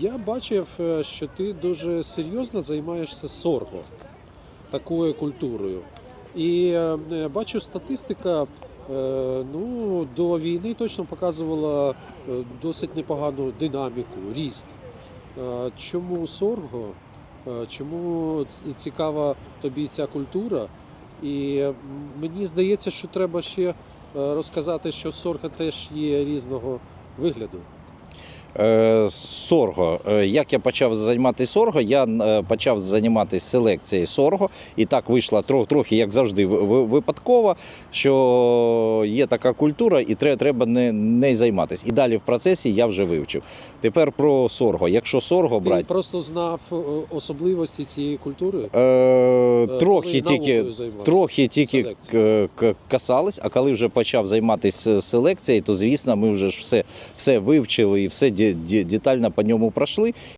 Я бачив, е, що ти дуже серйозно займаєшся сорго, такою культурою. І е, е, бачу, статистика ну, до війни точно показувала досить непогану динаміку, ріст. Чому сорго? Чому цікава тобі ця культура? І мені здається, що треба ще розказати, що сорго теж є різного вигляду. Е, Сорго. Е, Як я почав займатися сорго, я е, почав займатися селекцією сорго, і так вийшло трохи, як завжди, ви- ви- випадково, що є така культура, і треба, не, не займатися. І далі в процесі я вже вивчив. Тепер про сорго. Якщо сорго Ти брати, просто знав особливості цієї культури. е, трохи тільки. Трохи тільки касались, а коли вже почав займатися селекцією, то звісно, ми вже ж все, все вивчили і все ді- ді- детально по ньому пройшли.